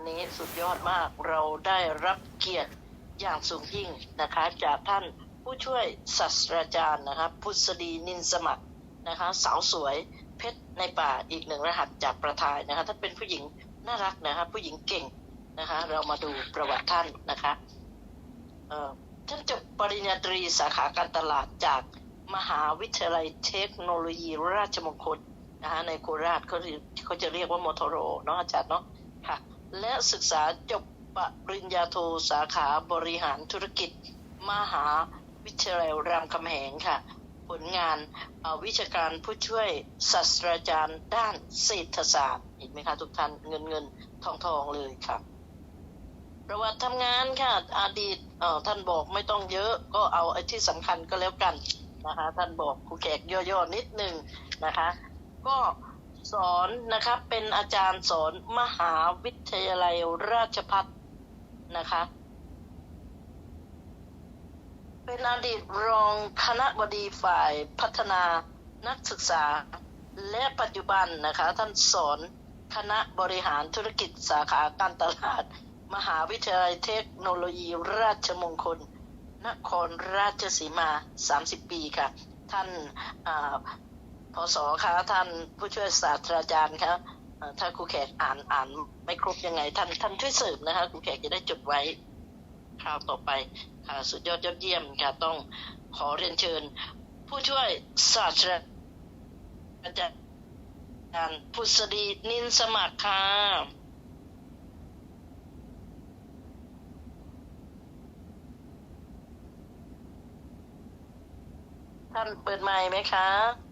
วันนี้สุดยอดมากเราได้รับเกียรติอย่างสูงยิ่งนะคะ จากท่านผู้ช่วยศาสตราจารย์นะคะพุทธดีนินสมัครนะคะสาวสวยเพชรในป่าอีกหนึ่งรหัสจากประทายนะคะท่านเป็นผู้หญิงน่ารักนะคะผู้หญิงเก่งนะคะเรามาดูประวัติท่านนะคะท่านจบปริญญาตรีสาขาการตลาดจากมหาวิทยาลัยเทคโนโลยีราชมงคลนะคะในโคราชเขาเขาจะเรียกว่ามอทรเนาะอาจารย์เนาะค่ะ และศึกษาจบปริญญาโทสาขาบริหารธุรกิจ มหาวิทยาลัยรามคำแหงค่ะ ผลงานเอ่อวิชาการผู้ช่วยศาสตราจารย์ด้านเศรษฐศาสตร์เห็นไหมคะทุกท่านเงินเงินทองทองเลยค่ะประวัติทำงานค่ะอดีตท่านบอกไม่ต้องเยอะก็เอาไอ้ที่สำคัญก็แล้วกันนะคะท่านบอกครูแขกย่อๆนิดหนึ่งนะคะ ก็ สอนนะครับเป็นอาจารย์สอนมหาวิทยาลัยราชพัฒนะคะ เป็นอดีตรองคณะบดีฝ่ายพัฒนานักศึกษา และปัจจุบันนะคะ ท่านสอนคณะบริหารธุรกิจสาขาการตลาด มหาวิทยาลัยเทคโนโลยีราชมงคล นครราชสีมา 30 ปีค่ะ ท่านอ่า พศคะท่านผู้ช่วยศาสตราจารย์ครับถ้าครูแขกอ่านอ่านไม่ครบยังไง ท่านท่านช่วยเสริมนะคะครูแขกจะได้จดไว้คราวต่อไปค่ะสุดยอดยอดเยี่ยมค่ะต้องขอเรียนเชิญ ผู้ช่วยศาสตราจารย์พุทธดีนินสมัครค่ะท่านเปิดไมค์ไหมคะ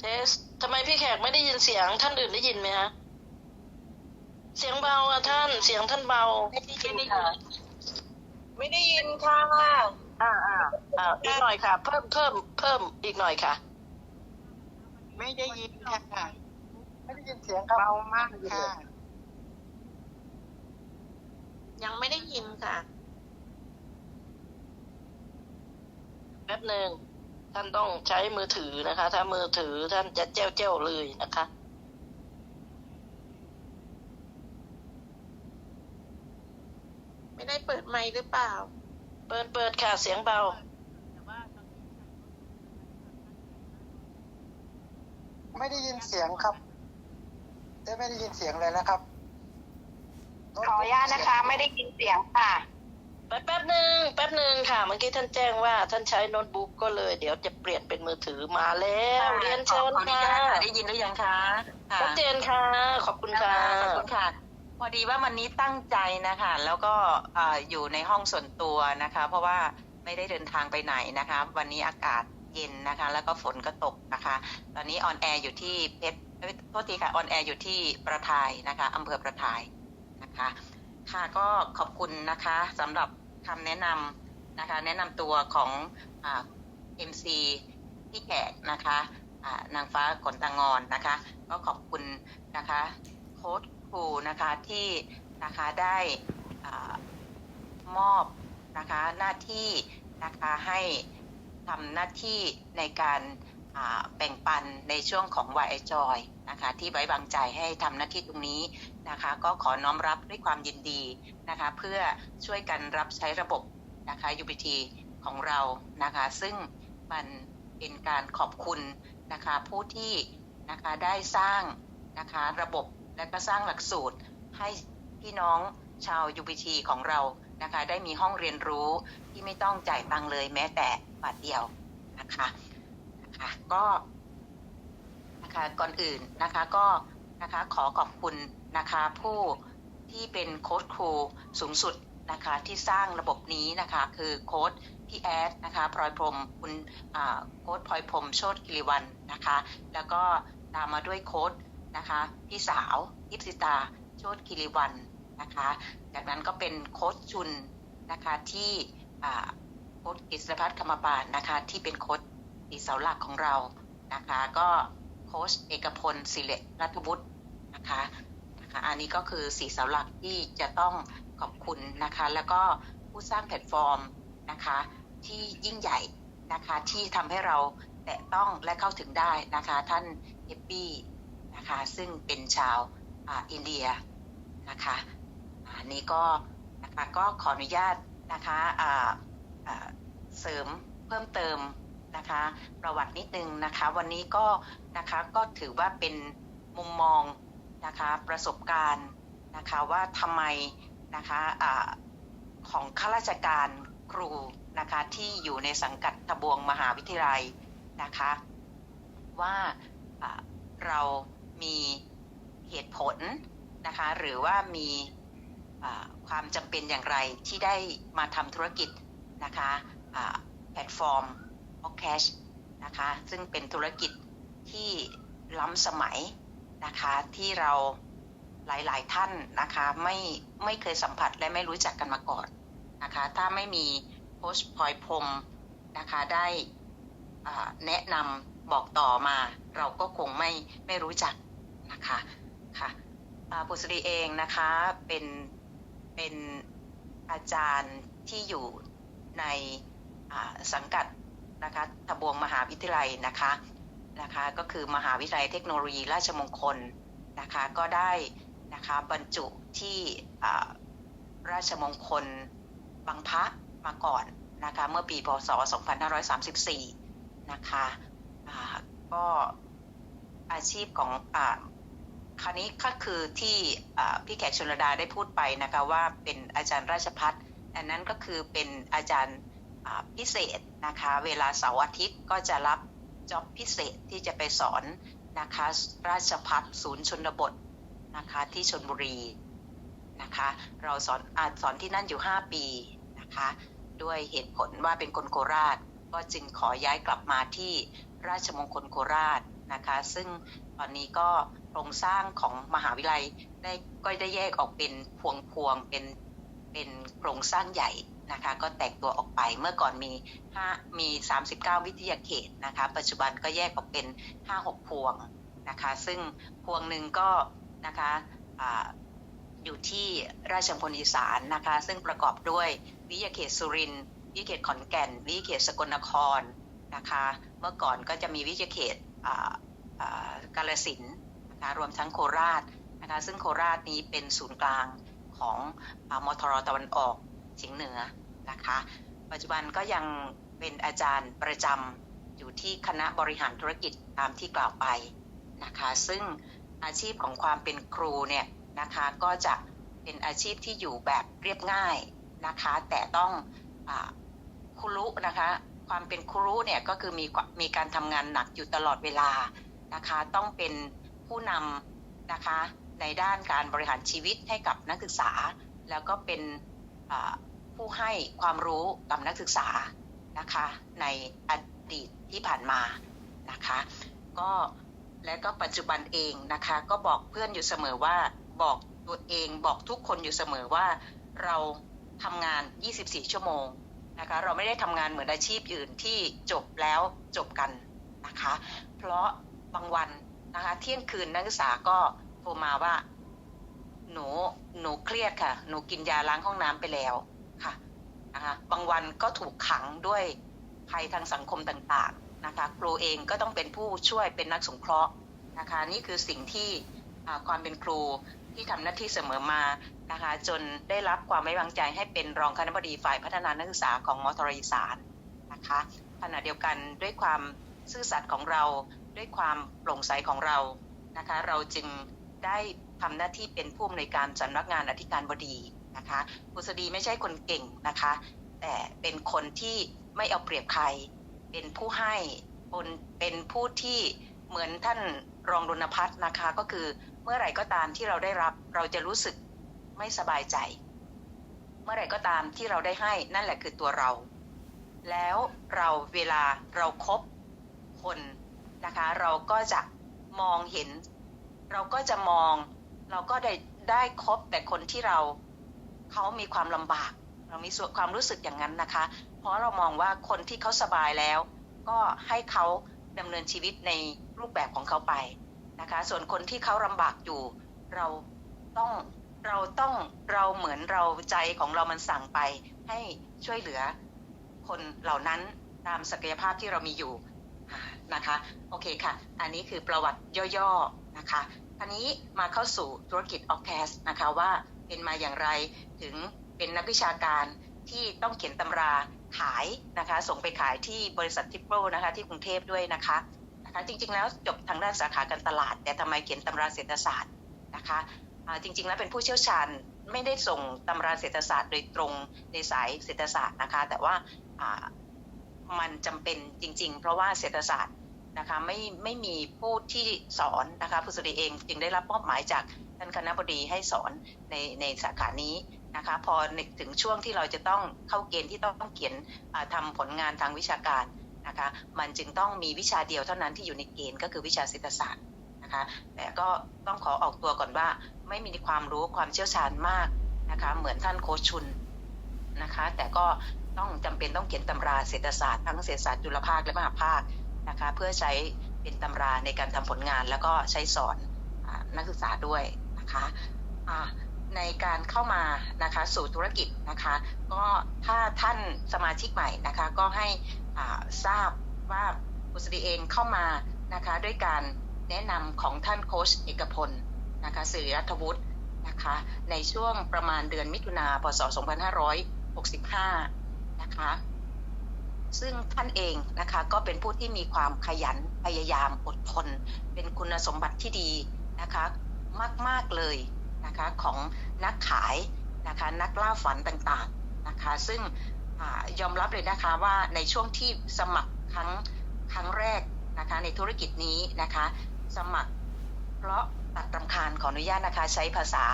เทสทำไมพี่แขกไม่ได้ยินเสียงท่านอื่นได้ยินไหมฮะ เสียงเบาอะท่าน เสียงท่านเบา ไม่ได้ยินค่ะ ไม่ได้ยินค่ะ อ่าอ่าอ่าอีกหน่อยค่ะ เพิ่มเพิ่มเพิ่มอีกหน่อยค่ะ ไม่ได้ยินค่ะ ไม่ได้ยินเสียงครับเบามากค่ะ ยังไม่ได้ยินค่ะ แป๊บหนึ่ง ท่านต้องใช้มือถือนะคะ ถ้ามือถือท่านจะเจ้าเจ้าเลยนะคะไม่ได้เปิดไมค์หรือเปล่า เปิดเปิดค่ะเสียงเบาไม่ได้ยินเสียงครับเอ้ยไม่ได้ยินเสียงเลยนะครับ ขออนุญาตนะคะ ไม่ได้ยินเสียงค่ะ แป๊บแป๊บหนึ่งแป๊บหนึ่งค่ะเมื่อกี้ท่านแจ้งว่าท่านใช้โน้ตบุ๊กก็เลย เดี๋ยวจะเปลี่ยนเป็นมือถือมาแล้วเรียนเชิญขออนุค่ะญาตค่ะได้ยินหรือยังคะค่ะชัดเจนค่ะ ขอบคุณค่ะขอบคุณค่ะ พอดีว่าวันนี้ตั้งใจนะคะแล้วก็เอ่ออยู่ในห้องส่วนตัวนะคะ เพราะว่าไม่ได้เดินทางไปไหนนะคะ วันนี้อากาศเย็นนะคะ แล้วก็ฝนก็ตกนะคะ ตอนนี้ออนแอร์อยู่ที่เพชรเอ้ยโทษทีค่ะออนแอร์อยู่ที่ประทายนะคะอำเภอประทายนะคะ ค่ะก็ขอบคุณนะคะสำหรับ คำแนะนำนะคะ แนะนำตัวของเอ่า MC พี่แขกนะคะนางฟ้าขนตางอนนะคะ ก็ขอบคุณนะคะโค้ชครูนะคะที่นะคะได้อมอบนะคะหน้าที่นะคะให้ทำหน้าที่ในการ แบ่งปันในช่วงของ y จอยนะคะ ที่ไว้วางใจให้ทำหน้าที่ตรงนี้นะคะ ก็ขอน้อมรับด้วยความยินดีนะคะ เพื่อช่วยกันรับใช้ระบบนะคะ UBT ของเรานะคะ ซึ่งมันเป็นการขอบคุณนะคะผู้ที่นะคะได้สร้างนะคะระบบและก็สร้างหลักสูตรให้พี่น้องชาว UBT ของเรานะคะ ได้มีห้องเรียนรู้ที่ไม่ต้องจ่ายตังค์เลยแม้แต่บาทเดียวนะคะ คะก็นะคะก่อนอื่นนะคะก็นะคะขอขอบคุณนะคะผู้ที่เป็นโค้ชครูสูงสุดนะคะที่สร้างระบบนี้นะคะคือโค้ชพี่แอดนะคะพลอยพรมคุณอ่าโค้ชพลอยพรมโชติกิริวันนะคะ แล้วก็ตามมาด้วยโค้ชนะคะพี่สาวยิปสิตาโชติกิริวันนะคะ จากนั้นก็เป็นโค้ชชุนนะคะที่อ่าโค้ชอิสรพัฒน์คำปานนะคะที่เป็นโค้ช ตีเสาหลักของเรานะคะ ก็โค้ชเอกพลศิเลรัฐวุฒินะคะนะคะอันนี้ก็คือสีเสาหลักที่จะต้องขอบคุณนะคะ แล้วก็ผู้สร้างแพลตฟอร์มนะคะที่ยิ่งใหญ่นะคะที่ทำให้เราแตะต้องและเข้าถึงได้นะคะท่านเฮปปี้นะคะซึ่งเป็นชาวอ,อินเดียนะคะอันนี้ก็นะคะก็ขออนุญาตนะคะอ่าอ่าเสริมเพิ่มเติม นะคะ ประวัตินิดนึงนะคะ วันนี้ก็นะคะก็ถือว่าเป็นมุมมองนะคะประสบการณ์นะคะว่าทำไมนะคะอาของข้าราชการครูนะคะที่อยู่ในสังกัดทบวงมหาวิทยาลัยนะคะว่าเรามีเหตุผลนะคะหรือว่ามีความจำเป็นอย่างไรที่ได้มาทำธุรกิจนะคะแพลตฟอร์ม o c a s h นะคะซึ่งเป็นธุรกิจที่ล้ำสมัยนะคะที่เราหลายๆท่านนะคะไม่ไม่เคยสัมผัสและไม่รู้จักกันมาก่อนนะคะถ้าไม่มีโค้ชพลอยพรมนะคะได้แนะนำบอกต่อมา เราก็คงไม่ไม่รู้จักนะคะค่ะปุษรีเองนะคะเป็นเป็นอาจารย์ที่อยู่ในสังกัด นะคะทบวงมหาวิทยาลัยนะคะนะคะก็คือมหาวิทยาลัยเทคโนโลยีราชมงคลนะคะก็ได้นะคะบรรจุที่ราชมงคลบางพระมาก่อนนะคะเมื่อปีพศ 2534 นะคะก็อาชีพของอคราวนี้ก็คือที่พี่แขกชลดาได้พูดไปนะคะว่าเป็นอาจารย์ราชพัฒอันนั้นก็คือเป็นอาจารย์ พิเศษนะคะ เวลาเสาร์อาทิตย์ก็จะรับจ็อบพิเศษที่จะไปสอนนะคะราชพัฒศูนย์ชนบทนะคะที่ชนบุรีนะคะเราสอนอาสอนที่นั่นอยู่ 5 ปีนะคะด้วยเหตุผลว่าเป็นคนโคราช ก็จึงขอย้ายกลับมาที่ราชมงคลโคราชนะคะซึ่งตอนนี้ก็โครงสร้างของมหาวิทยาลัยได้ก็ได้แยกออกเป็นพวงพวงเป็นเป็นโครงสร้างใหญ่ นะคะ ก็แตกตัวออกไปเมื่อก่อนมี5มี 39 วิทยาเขตนะคะ ปัจจุบันก็แยกออกเป็น 5-6 พวงนะคะ ซึ่งพวงหนึ่งก็นะคะอาอยู่ที่ราชมงคลอีสานนะคะ ซึ่งประกอบด้วยวิทยาเขตสุรินทร์วิทยาเขตขอนแก่น วิทยาเขตสกลนครนะคะ เมื่อก่อนก็จะมีวิทยาเขตกาลสินนะคะรวมทั้งโคราชนะคะ ซึ่งโคราชนี้เป็นศูนย์กลางของอมทรตะวันออก เฉียงเหนือนะคะ ปัจจุบันก็ยังเป็นอาจารย์ประจำอยู่ที่คณะบริหารธุรกิจตามที่กล่าวไปนะคะ ซึ่งอาชีพของความเป็นครูเนี่ยนะคะก็จะเป็นอาชีพที่อยู่แบบเรียบง่ายนะคะ แต่ต้องอครุนะคะ ความเป็นครูเนี่ยก็คือมีมีการทำงานหนักอยู่ตลอดเวลานะคะ ต้องเป็นผู้นำนะคะในด้านการบริหารชีวิตให้กับนักศึกษา แล้วก็เป็น ผู้ให้ความรู้กับนักศึกษานะคะ ในอดีตที่ผ่านมานะคะ ก็และก็ปัจจุบันเองนะคะ ก็บอกเพื่อนอยู่เสมอว่าบอกตัวเองบอกทุกคนอยู่เสมอว่าเราทำงาน 24 ชั่วโมงนะคะ เราไม่ได้ทำงานเหมือนอาชีพอื่นที่จบแล้วจบกันนะคะ เพราะบางวันนะคะเที่ยงคืนนักศึกษาก็โทรมาว่าหนูหนูเครียดค่ะ หนูกินยาล้างห้องน้ำไปแล้ว นะคะบางวันก็ถูกขังด้วยภัยทางสังคมต่างๆนะคะครูเองก็ต้องเป็นผู้ช่วยเป็นนักสงเคราะห์นะคะนี่คือสิ่งที่ความเป็นครูที่ทำหน้าที่เสมอมานะคะจนได้รับความไว้วางใจให้เป็นรองคณบดีฝ่ายพัฒนานักศึกษาของมอทรอีสานนะคะขณะเดียวกันด้วยความซื่อสัตย์ของเราด้วยความโปร่งใสของเรานะคะเราจึงได้ทำหน้าที่เป็นผู้อำนวยการสำนักงานอธิการบดี นะคะบุษดีไม่ใช่คนเก่งนะคะ แต่เป็นคนที่ไม่เอาเปรียบใคร เป็นผู้ให้เป็นเป็นผู้ที่เหมือนท่านรองรณพัฒน์นะคะ ก็คือเมื่อไหร่ก็ตามที่เราได้รับเราจะรู้สึกไม่สบายใจ เมื่อไหร่ก็ตามที่เราได้ให้นั่นแหละคือตัวเรา แล้วเราเวลาเราครบคนนะคะ เราก็จะมองเห็น เราก็จะมอง เราก็ได้ได้คบแต่คนที่เรา เขามีความลำบาก เรามีส่วนความรู้สึกอย่างนั้นนะคะ เพราะเรามองว่าคนที่เขาสบายแล้ว ก็ให้เขาดำเนินชีวิตในรูปแบบของเขาไปนะคะ ส่วนคนที่เขาลำบากอยู่ เราต้องเราต้องเราเหมือนเราใจของเรามันสั่งไป ให้ช่วยเหลือ คนเหล่านั้นตามศักยภาพที่เรามีอยู่นะคะโอเคค่ะ อันนี้คือประวัติย่อๆนะคะอันนี้มาเข้าสู่ธุรกิจออกแคสนะคะว่า เป็นมาอย่างไร ถึงเป็นนักวิชาการที่ต้องเขียนตำราขายนะคะ ส่งไปขายที่บริษัททิปโปนะคะที่กรุงเทพด้วยนะคะนะคะจริงๆแล้วจบทางด้านสาขาการตลาด แต่ทำไมเขียนตำราเศรษฐศาสตร์นะคะจริงๆแล้วเป็นผู้เชี่ยวชาญไม่ได้ส่งตำราเศรษฐศาสตร์โดยตรงในสายเศรษฐศาสตร์นะคะ แต่ว่ามันจำเป็นจริง ๆ เพราะว่าเศรษฐศาสตร์ นะคะไม่ไม่มีผู้ที่สอนนะคะผู้สดีเองจึงได้รับมอบหมายจากท่านคณะบดีให้สอนในในสาขานี้นะคะพอถึงช่วงที่เราจะต้องเข้าเกณฑ์ที่ต้องเขียนอ่าทำผลงานทางวิชาการนะคะมันจึงต้องมีวิชาเดียวเท่านั้นที่อยู่ในเกณฑ์ก็คือวิชาเศรษฐศาสตร์นะคะแต่ก็ต้องขอออกตัวก่อนว่า ไม่มีความรู้ความเชี่ยวชาญมากนะคะเหมือนท่านโคชชุนนะคะแต่ก็ต้องจำเป็นต้องเขียนตำราเศรษฐศาสตร์ทั้งเศรษฐศาสตร์จุลภาคและมหาภาค นะคะเพื่อใช้เป็นตำราในการทำผลงานแล้วก็ใช้สอนอนักศึกษาด้วยนะคะในการเข้ามานะคะสู่ธุรกิจนะคะก็ถ้าท่านสมาชิกใหม่นะคะก็ให้ทราบว่าบุษดีเองเข้ามานะคะด้วยการแนะนำของท่านโค้ชเอกพลนะคะสิริรัตวุฒินะคะในช่วงประมาณเดือนมิถุนาพศ 2565 นะคะ ซึ่งท่านเองนะคะก็เป็นผู้ที่มีความขยันพยายามอดทน เป็นคุณสมบัติที่ดีนะคะมากๆเลยนะคะของนักขายนะคะนักล่าฝันต่างๆนะคะซึ่งอยอมรับเลยนะคะว่าในช่วงที่สมัครครั้งครั้งแรกนะคะในธุรกิจนี้นะคะสมัครเพราะตัดรำคาญขออนุญาตนะคะใช้ภาษา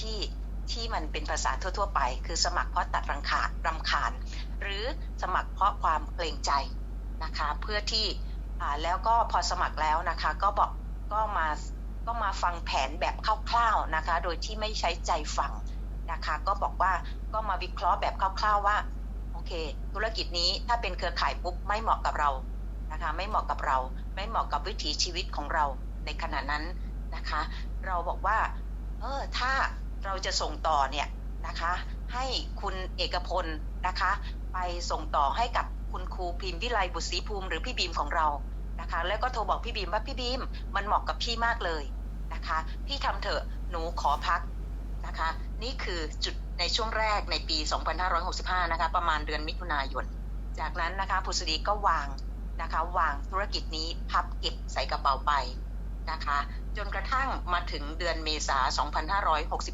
ที่ ที่มันเป็นภาษาทั่ว ๆ ไป คือสมัครเพราะตัดรำคารำคาญ หรือสมัครเพราะความเกรงใจนะคะเพื่อที่แล้วก็พอสมัครแล้วนะคะก็บอกก็มาก็มาฟังแผนแบบคร่าวๆนะคะโดยที่ไม่ใช้ใจฟังนะคะก็บอกว่าก็มาวิเคราะห์แบบคร่าวๆว่าโอเค ธุรกิจนี้ถ้าเป็นเครือข่ายปุ๊บไม่เหมาะกับเรานะคะไม่เหมาะกับเราไม่เหมาะกับวิถีชีวิตของเราในขณะนั้นนะคะ เราบอกว่าเออถ้า เราจะส่งต่อเนี่ยนะคะให้คุณเอกพลนะคะ ไปส่งต่อให้กับคุณครูพิมพ์วิไลบุตรศรีภูมิหรือพี่บีมของเรานะคะ แล้วก็โทรบอกพี่บีมว่าพี่บีมมันเหมาะกับพี่มากเลยนะคะ พี่ทำเถอะหนูขอพักนะคะ นี่คือจุดในช่วงแรกในปี 2565 นะคะ ประมาณเดือนมิถุนายน จากนั้นนะคะพุษดีก็วางนะคะ วางธุรกิจนี้พับเก็บใส่กระเป๋าไป นะคะ จนกระทั่งมาถึงเดือนเมษา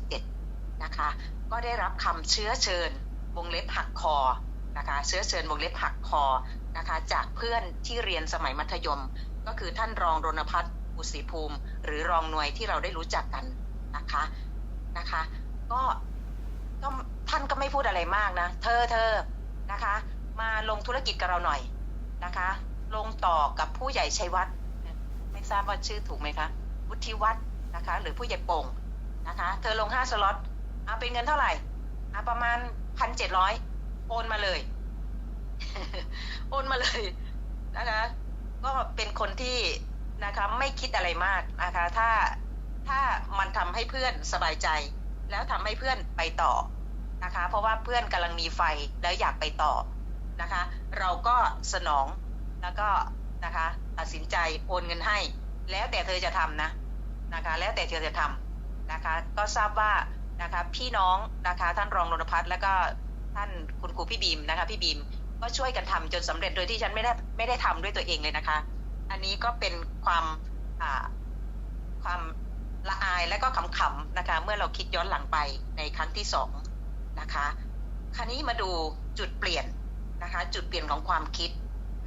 2567 นะคะ ก็ได้รับคำเชื้อเชิญวงเล็บหักคอนะคะเชื้อเชิญวงเล็บหักคอนะคะจากเพื่อนที่เรียนสมัยมัธยม ก็คือท่านรองรณพัฒน์อุศรีภูมิ หรือรองหน่วยที่เราได้รู้จักกันนะคะนะคะ ก็ก็ท่านก็ไม่พูดอะไรมากนะ เธอเธอนะคะ มาลงธุรกิจกับเราหน่อยนะคะ ลงต่อกับผู้ใหญ่ชัยวัฒน์ ไม่ทราบว่าชื่อถูกไหมคะ วุฒิวัฒน์นะคะ หรือผู้ใหญ่โป่งนะคะ เธอลงห้าสล็อตเอาเป็นเงินเท่าไหร่เอาประมาณพันเจ็ดร้อยโอนมาเลย โอนมาเลยนะคะ ก็เป็นคนที่นะคะไม่คิดอะไรมากนะคะ ถ้าถ้ามันทำให้เพื่อนสบายใจ แล้วทำให้เพื่อนไปต่อนะคะ เพราะว่าเพื่อนกำลังมีไฟแล้วอยากไปต่อนะคะ เราก็สนองแล้วก็ นะคะ ตัดสินใจโอนเงินให้ แล้วแต่เธอจะทำนะนะคะ แล้วแต่เธอจะทำนะคะ ก็ทราบว่านะคะพี่น้องนะคะท่านรองรณพัฒน์แล้วก็ท่านคุณครูพี่บีมนะคะ พี่บีมก็ช่วยกันทำจนสำเร็จโดยที่ฉันไม่ได้ไม่ได้ทำด้วยตัวเองเลยนะคะ อันนี้ก็เป็นความความละอายและก็ขำๆนะคะ เมื่อเราคิดย้อนหลังไปในครั้งที่สองนะคะ คราวนี้มาดูจุดเปลี่ยนนะคะ จุดเปลี่ยนของความคิด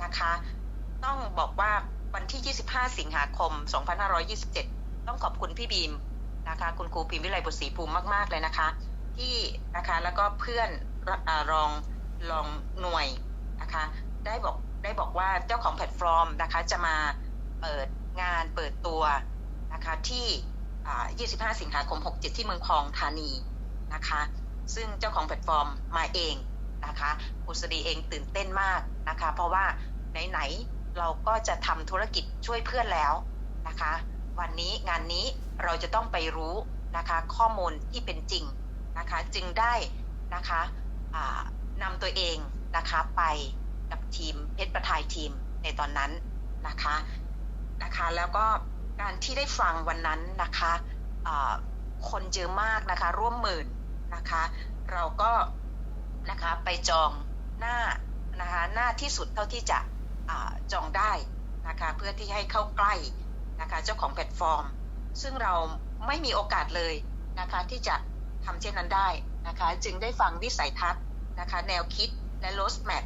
นะคะ ต้องบอกว่าวันที่ 25 สิงหาคม 2527 ต้องขอบคุณพี่บีมนะคะคุณครูพิมพ์วิไลบุตรศรีภูมิมากๆเลยนะคะ ที่นะคะแล้วก็เพื่อนอรองรองหน่วยนะคะได้บอกได้บอกว่าเจ้าของแพลตฟอร์มนะคะจะมาเปิดงานเปิดตัวนะคะที่อ่า25 สิงหาคม 67 ที่เมืองคลองธานีนะคะ ซึ่งเจ้าของแพลตฟอร์มมาเองนะคะอุษดีเองตื่นเต้นมากนะคะ เพราะว่าไหนๆ เราก็จะทำธุรกิจช่วยเพื่อนแล้วนะคะ วันนี้งานนี้เราจะต้องไปรู้นะคะข้อมูลที่เป็นจริงนะคะจึงได้นะคะนำตัวเองนะคะไปกับทีมเพชรประทายทีมในตอนนั้นนะคะนะคะแล้วก็การที่ได้ฟังวันนั้นนะคะคนเยอะมากนะคะร่วมหมื่นนะคะเราก็นะคะไปจองหน้านะคะหน้าที่สุดเท่าที่จะ จองได้นะคะเพื่อที่ให้เข้าใกล้นะคะเจ้าของแพลตฟอร์ม ซึ่งเราไม่มีโอกาสเลยนะคะที่จะทำเช่นนั้นได้นะคะจึงได้ฟังวิสัยทัศน์นะคะแนวคิดและ road map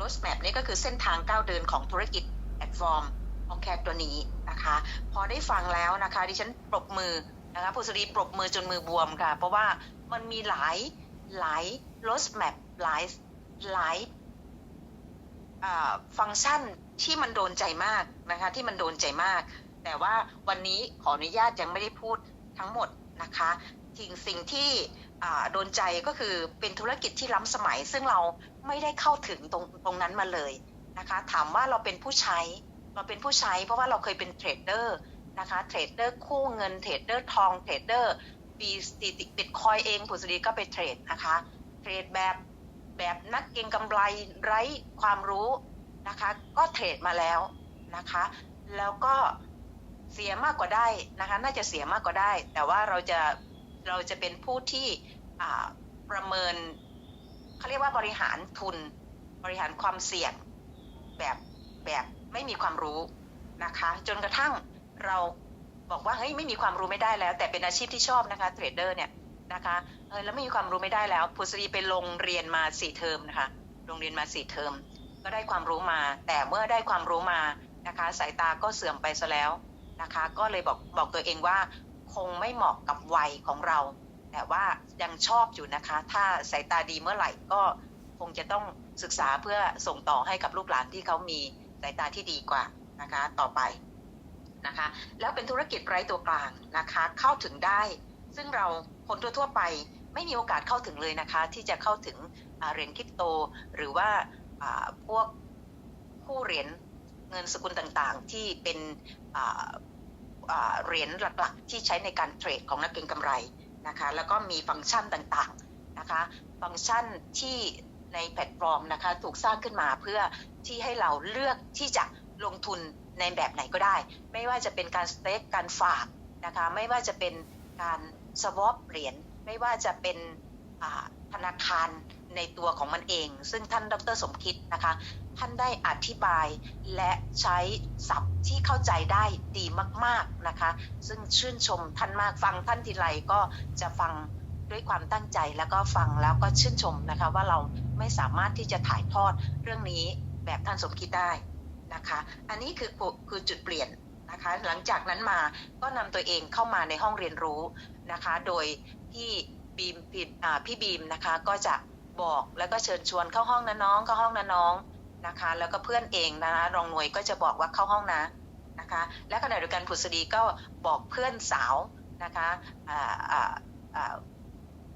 road map นี่ก็คือเส้นทางก้าวเดินของธุรกิจแพลตฟอร์มของแคกตัวนี้นะคะพอได้ฟังแล้วนะคะดิฉันปรบมือนะคะผู้สรีปรบมือจนมือบวมค่ะ เพราะว่ามันมีหลายหลาย road map หลายหลาย ฟังก์ชันที่มันโดนใจมากนะคะ ที่มันโดนใจมาก แต่ว่าวันนี้ขออนุญาตยังไม่ได้พูดทั้งหมดนะคะสิ่งสิ่งที่โดนใจก็คือเป็นธุรกิจที่ล้ำสมัย ซึ่งเราไม่ได้เข้าถึงตรงตรงนั้นมาเลยนะคะ ถามว่าเราเป็นผู้ใช้ เราเป็นผู้ใช้เพราะว่าเราเคยเป็นเทรดเดอร์นะคะเทรดเดอร์คู่เงินเทรดเดอร์ทองเทรดเดอร์บีบิตคอยเองผุสดีก็ไปเทรดนะคะเทรดแบบ แบบนักเก็งกำไรไร้ความรู้นะคะ ก็เทรดมาแล้วนะคะ แล้วก็เสียมากกว่าได้นะคะ น่าจะเสียมากกว่าได้ แต่ว่าเราจะเราจะเป็นผู้ที่ประเมินเขาเรียกว่าบริหารทุนบริหารความเสี่ยงแบบแบบไม่มีความรู้นะคะ จนกระทั่งเราบอกว่าเฮ้ยไม่มีความรู้ไม่ได้แล้ว แต่เป็นอาชีพที่ชอบนะคะเทรดเดอร์เนี่ยนะคะ เออแล้วไม่มีความรู้ไม่ได้แล้วพุทธรีไปลงเรียนมาสี่เทอมนะคะโรงเรียนมาสี่เทอม ก็ได้ความรู้มา แต่เมื่อได้ความรู้มานะคะ สายตาก็เสื่อมไปซะแล้วนะคะ ก็เลยบอกบอกตัวเองว่า คงไม่เหมาะกับวัยของเรา แต่ว่ายังชอบอยู่นะคะ ถ้าสายตาดีเมื่อไหร่ก็คงจะต้องศึกษาเพื่อส่งต่อให้กับลูกหลานที่เขามีสายตาที่ดีกว่านะคะต่อไปนะคะ แล้วเป็นธุรกิจไร้ตัวกลางนะคะ เข้าถึงได้ ซึ่งเราคนทั่วๆไป ไม่มีโอกาสเข้าถึงเลยนะคะ ที่จะเข้าถึงเหรียญคริปโต หรือว่าพวกผู้เหรียญเงินสกุลต่างๆ ที่เป็นเหรียญหลักๆ ที่ใช้ในการเทรดของนักเก็งกำไรนะคะแล้วก็มีฟังก์ชันต่างๆนะคะฟังก์ชันที่ในแพลตฟอร์มนะคะถูกสร้างขึ้นมาเพื่อที่ให้เราเลือกที่จะลงทุนในแบบไหนก็ได้ ไม่ว่าจะเป็นการสเต็กการฝากนะคะไม่ว่าจะเป็นการสวอปเหรียญ ไม่ว่าจะเป็นธนาคารในตัวของมันเอง ซึ่งท่านดรสมคิดนะคะ ท่านได้อธิบายและใช้ศัพท์ที่เข้าใจได้ดีมากๆนะคะ ซึ่งชื่นชมท่านมากฟังท่านทีไรก็จะฟังด้วยความตั้งใจแล้วก็ฟังแล้วก็ชื่นชมนะคะ ว่าเราไม่สามารถที่จะถ่ายทอดเรื่องนี้แบบท่านสมคิดได้นะคะ อันนี้คือคือจุดเปลี่ยนนะคะ หลังจากนั้นมาก็นำตัวเองเข้ามาในห้องเรียนรู้นะคะ โดย ที่บีมพี่อ่าพี่บีมนะคะ ก็จะบอกแล้วก็เชิญชวนเข้าห้องนะน้องเข้าห้องนะน้องนะคะ แล้วก็เพื่อนเองนะคะรองหน่วยก็จะบอกว่าเข้าห้องนะนะคะ และขณะเดียวกันผุษดีก็บอกเพื่อนสาวนะคะอ่าอ่า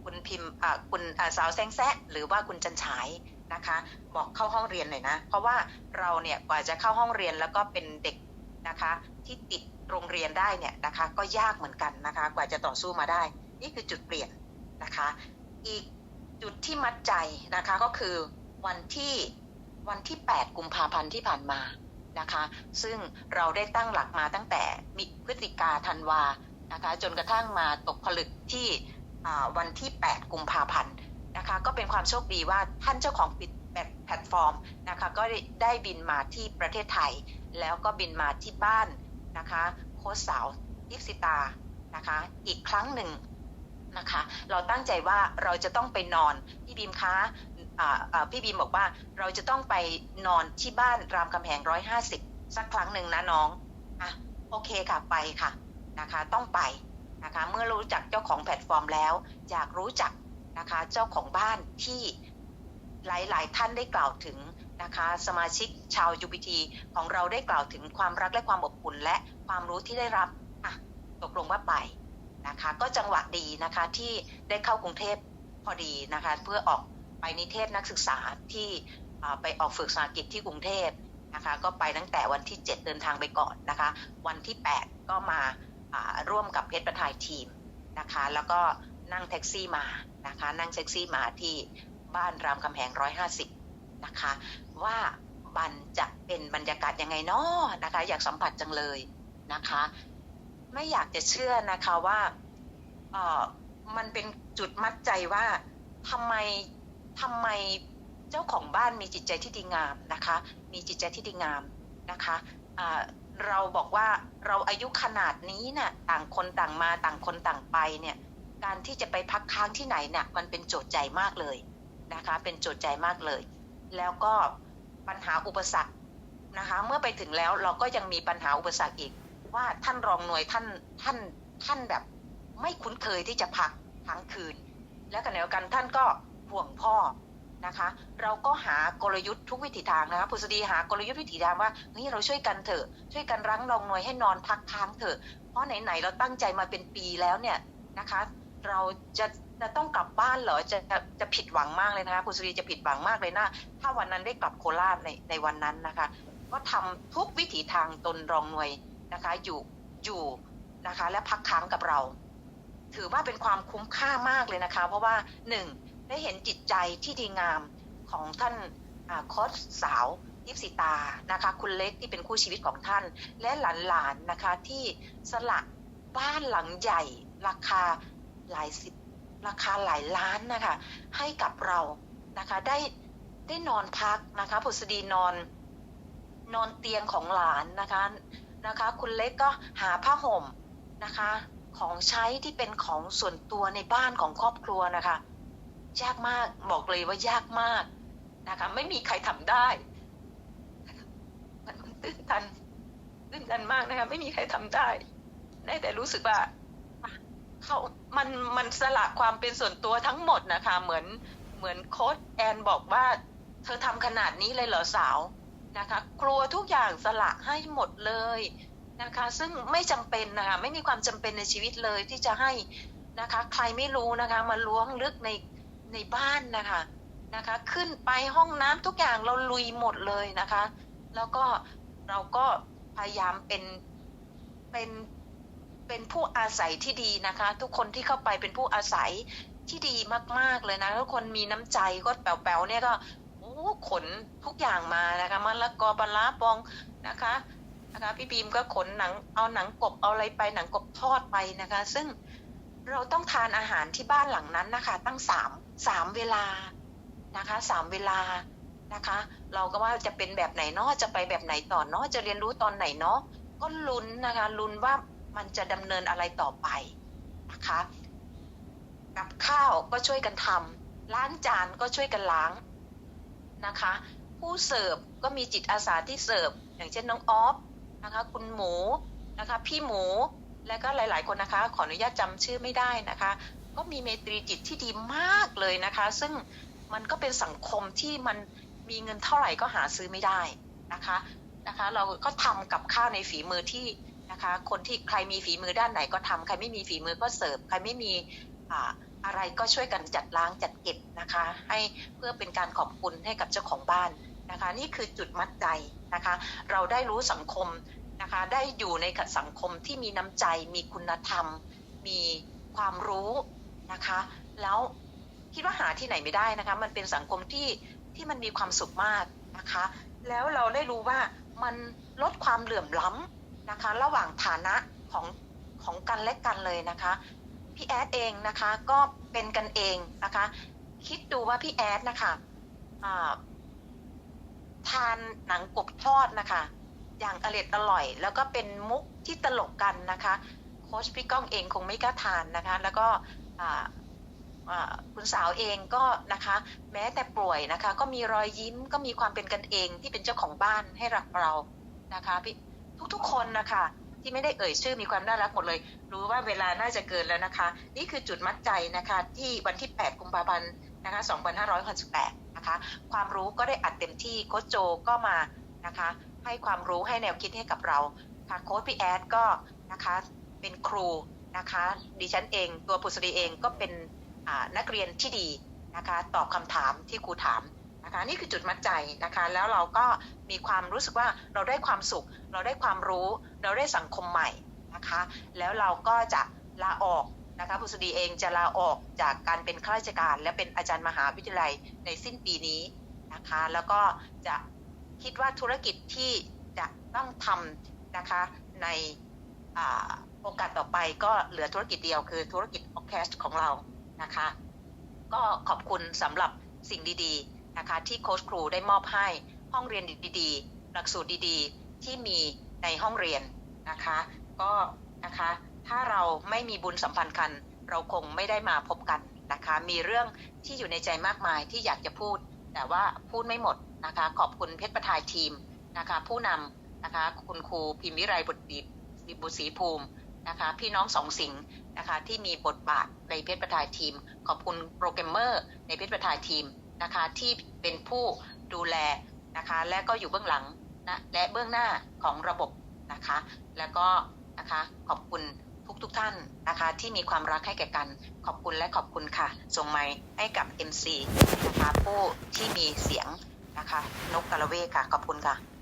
คุณพิมพ์อ่าคุณอ่าสาวแซงแซะหรือว่าคุณจันฉายนะคะ บอกเข้าห้องเรียนหน่อยนะ เพราะว่าเราเนี่ยกว่าจะเข้าห้องเรียนแล้วก็เป็นเด็กนะคะ ที่ติดโรงเรียนได้เนี่ยนะคะ ก็ยากเหมือนกันนะคะ กว่าจะต่อสู้มาได้ นี่คือจุดเปลี่ยนนะคะ อีกจุดที่มัดใจนะคะก็คือวันที่วันที่ 8 กุมภาพันธ์ที่ผ่านมานะคะ ซึ่งเราได้ตั้งหลักมาตั้งแต่มิพฤศจิกาธันวานะคะ จนกระทั่งมาตกผลึกที่วันที่ 8 กุมภาพันธ์นะคะ ก็เป็นความโชคดีว่าท่านเจ้าของปิดแพลตฟอร์มนะคะก็ได้บินมาที่ประเทศไทย แล้วก็บินมาที่บ้านนะคะ โค้ชสาวยิปซิตานะคะ อีกครั้งหนึ่ง นะคะ เราตั้งใจว่าเราจะต้องไปนอนพี่บีมคะอ่าอ่าพี่บีมบอกว่าเราจะต้องไปนอนที่บ้านรามคำแหงร้อยห้าสิบสักครั้งหนึ่งนะน้องอะโอเคค่ะไปค่ะนะคะต้องไปนะคะเมื่อรู้จักเจ้าของแพลตฟอร์มแล้ว อยากรู้จักนะคะเจ้าของบ้านที่หลายๆ ท่านได้กล่าวถึงนะคะสมาชิกชาว UPT ของเราได้กล่าวถึงความรักและความอบอุ่นและความรู้ที่ได้รับอะตกลงว่าไป นะคะ ก็จังหวะดีนะคะที่ได้เข้ากรุงเทพพอดีนะคะ เพื่อออกไปนิเทศนักศึกษาที่ไปออกฝึกภาษาอังกฤษที่กรุงเทพนะคะ ก็ไปตั้งแต่วันที่ 7 เดินทางไปก่อนนะคะ วันที่ 8 ก็มาร่วมกับเพชรประทายทีมนะคะ แล้วก็นั่งแท็กซี่มานะคะ นั่งแท็กซี่มาที่บ้านรามคำแหง 150 นะคะ ว่ามันจะเป็นบรรยากาศยังไงเนาะนะคะ อยากสัมผัสจังเลยนะคะ ไม่อยากจะเชื่อนะคะว่าเออมันเป็นจุดมัดใจว่าทำไมทำไมเจ้าของบ้านมีจิตใจที่ดีงามนะคะ มีจิตใจที่ดีงามนะคะเราบอกว่าเราอายุขนาดนี้น่ะต่างคนต่างมาต่างคนต่างไปเนี่ยการที่จะไปพักค้างที่ไหนเนี่ยมันเป็นโจทย์ใจมากเลยนะคะ เป็นโจทย์ใจมากเลย แล้วก็ปัญหาอุปสรรคนะคะ เมื่อไปถึงแล้วเราก็ยังมีปัญหาอุปสรรคอีก ว่าท่านรองหน่วยท่านท่านท่านแบบ ไม่คุ้นเคยที่จะพักค้งคืน และขณะเดียวกันท่านก็ห่วงพ่อนะคะ เราก็หากลยุทธ์ทุกวิถีทางนะคะพุษดีหากลยุทธ์วิถีทางว่าเฮ้ยเราช่วยกันเถอะช่วยกันรั้งรองหน่วยให้นอนพักค้างเถอะ เพราะไหนๆเราตั้งใจมาเป็นปีแล้วเนี่ยนะคะ เราจะจะต้องกลับบ้านเหรอจะจะจะผิดหวังมากเลยนะคะคุณสุรีจะผิดหวังมากเลยนะถ้าวันนั้นได้กลับโคราชในในวันนั้นนะคะ ก็ทำทุกวิถีทางตนรองหน่วย นะคะอยู่อยู่นะคะและพักค้างกับเรา ถือว่าเป็นความคุ้มค่ามากเลยนะคะ เพราะว่าหนึ่งได้เห็นจิตใจที่ดีงามของท่านโคชสาวยิปสิตานะคะ คุณเล็กที่เป็นคู่ชีวิตของท่าน และหลานๆนะคะที่สละบ้านหลังใหญ่ราคาหลายสิบราคาหลายล้านนะคะ ให้กับเรานะคะได้ได้นอนพักนะคะผุษดีนอนนอนเตียงของหลานนะคะ นะคะ คุณเล็กก็หาผ้าห่มนะคะ ของใช้ที่เป็นของส่วนตัวในบ้านของครอบครัวนะคะ ยากมากบอกเลยว่ายากมากนะคะ ไม่มีใครทำได้มันตื้นตันตื้นตันมากนะคะไม่มีใครทำได้ ได้แต่รู้สึกว่าเขามันมันสละความเป็นส่วนตัวทั้งหมดนะคะ เหมือนเหมือนโค้ชแอนบอกว่า เธอทำขนาดนี้เลยเหรอสาว นะคะ กลัวทุกอย่างสละให้หมดเลยนะคะ ซึ่งไม่จำเป็นนะคะไม่มีความจำเป็นในชีวิตเลยที่จะให้นะคะ ใครไม่รู้นะคะมาล้วงลึกในในบ้านนะคะนะคะ ขึ้นไปห้องน้ำทุกอย่างเราลุยหมดเลยนะคะ แล้วก็เราก็พยายามเป็นเป็นเป็นผู้อาศัยที่ดีนะคะ ทุกคนที่เข้าไปเป็นผู้อาศัยที่ดีมากๆเลยนะทุกคนมีน้ำใจก็แป๋วๆเนี่ยก็ ขนทุกอย่างมานะคะมะละกอปลาร้าบองนะคะนะคะพี่บีมก็ขนหนังเอาหนังกบเอาอะไรไปหนังกบทอดไปนะคะ ซึ่งเราต้องทานอาหารที่บ้านหลังนั้นนะคะ ตั้งสามสามเวลานะคะสามเวลานะคะ เราก็ว่าจะเป็นแบบไหนเนาะจะไปแบบไหนต่อเนาะจะเรียนรู้ตอนไหนเนาะก็ลุ้นนะคะลุ้นว่ามันจะดำเนินอะไรต่อไปนะคะกับข้าวก็ช่วยกันทำล้างจานก็ช่วยกันล้าง นะคะ ผู้เสิร์ฟก็มีจิตอาสาที่เสิร์ฟอย่างเช่นน้องออฟนะคะ คุณหมูนะคะพี่หมูและก็หลาย ๆ คนนะคะ ขออนุญาตจำชื่อไม่ได้นะคะ ก็มีเมตรีจิตที่ดีมากเลยนะคะ ซึ่งมันก็เป็นสังคมที่มันมีเงินเท่าไหร่ก็หาซื้อไม่ได้นะคะนะคะ เราก็ทำกับข้าวในฝีมือที่นะคะ คนที่ใครมีฝีมือด้านไหนก็ทำใครไม่มีฝีมือก็เสิร์ฟใครไม่มีอ่า อะไรก็ช่วยกันจัดล้างจัดเก็บนะคะ ให้เพื่อเป็นการขอบคุณให้กับเจ้าของบ้านนะคะ นี่คือจุดมัดใจนะคะ เราได้รู้สังคมนะคะ ได้อยู่ในสังคมที่มีน้ำใจ มีคุณธรรม มีความรู้นะคะ แล้วคิดว่าหาที่ไหนไม่ได้นะคะ มันเป็นสังคมที่ที่มันมีความสุขมากนะคะ แล้วเราได้รู้ว่ามันลดความเหลื่อมล้ำนะคะ ระหว่างฐานะของของกันและกันเลยนะคะ พี่แอดเองนะคะก็เป็นกันเองนะคะ คิดดูว่าพี่แอดนะคะทานหนังกบทอดนะคะ อย่างอร่อยอร่อย แล้วก็เป็นมุกที่ตลกกันนะคะโค้ชพี่ก้องเองคงไม่กล้าทานนะคะ แล้วก็คุณสาวเองก็นะคะ แม้แต่ป่วยนะคะ ก็มีรอยยิ้มก็มีความเป็นกันเองที่เป็นเจ้าของบ้านให้รักเรานะคะพี่ทุกๆคนนะคะ ที่ไม่ได้เอ่ยชื่อมีความน่ารักหมดเลย รู้ว่าเวลาน่าจะเกินแล้วนะคะ นี่คือจุดมัดใจนะคะที่วันที่ 8 กุมภาพันธ์นะคะ2568นะคะความรู้ก็ได้อัดเต็มที่โค้ชโจก็มานะคะให้ความรู้ให้แนวคิดให้กับเราค่ะโค้ชพี่แอดก็นะคะเป็นครูนะคะดิฉันเองตัวปุษรีเองก็เป็นนักเรียนที่ดีนะคะตอบคำถามที่ครูถาม นะคะนี่คือจุดมัดใจนะคะแล้วเราก็มีความรู้สึกว่าเราได้ความสุข เราได้ความรู้ เราได้สังคมใหม่นะคะแล้วเราก็จะลาออกนะคะพุษดีเองจะลาออกจากการเป็นข้าราชการ และเป็นอาจารย์มหาวิทยาลัยในสิ้นปีนี้นะคะแล้วก็จะคิดว่าธุรกิจที่จะต้องทำนะคะในโอกาสต่อไปก็เหลือธุรกิจเดียวคือธุรกิจออแคสของเรานะคะก็ขอบคุณสำหรับสิ่งดีๆ นะคะที่โค้ชครูได้มอบให้ห้องเรียนดีๆ หลักสูตรดีๆ ที่มีในห้องเรียนนะคะ ก็นะคะถ้าเราไม่มีบุญสัมพันธ์กัน เราคงไม่ได้มาพบกันนะคะ มีเรื่องที่อยู่ในใจมากมายที่อยากจะพูด แต่ว่าพูดไม่หมดนะคะ ขอบคุณเพชรประทายทีมนะคะ ผู้นำนะคะ คุณครูพิมพ์วิไลบุตรดีบุตรศรีภูมินะคะ พี่น้องสองสิงห์นะคะที่มีบทบาทในเพชรประทายทีม ขอบคุณโปรแกรมเมอร์ในเพชรประทายทีม นะคะที่เป็นผู้ดูแลนะคะและก็อยู่เบื้องหลังนะและเบื้องหน้าของระบบนะคะแล้วก็นะคะขอบคุณทุกทุกๆท่านนะคะที่มีความรักให้แก่กันขอบคุณและขอบคุณค่ะ ส่งไม้ให้กับ MC นะคะผู้ที่มีเสียงนะคะนกกระเวกค่ะ ขอบคุณค่ะ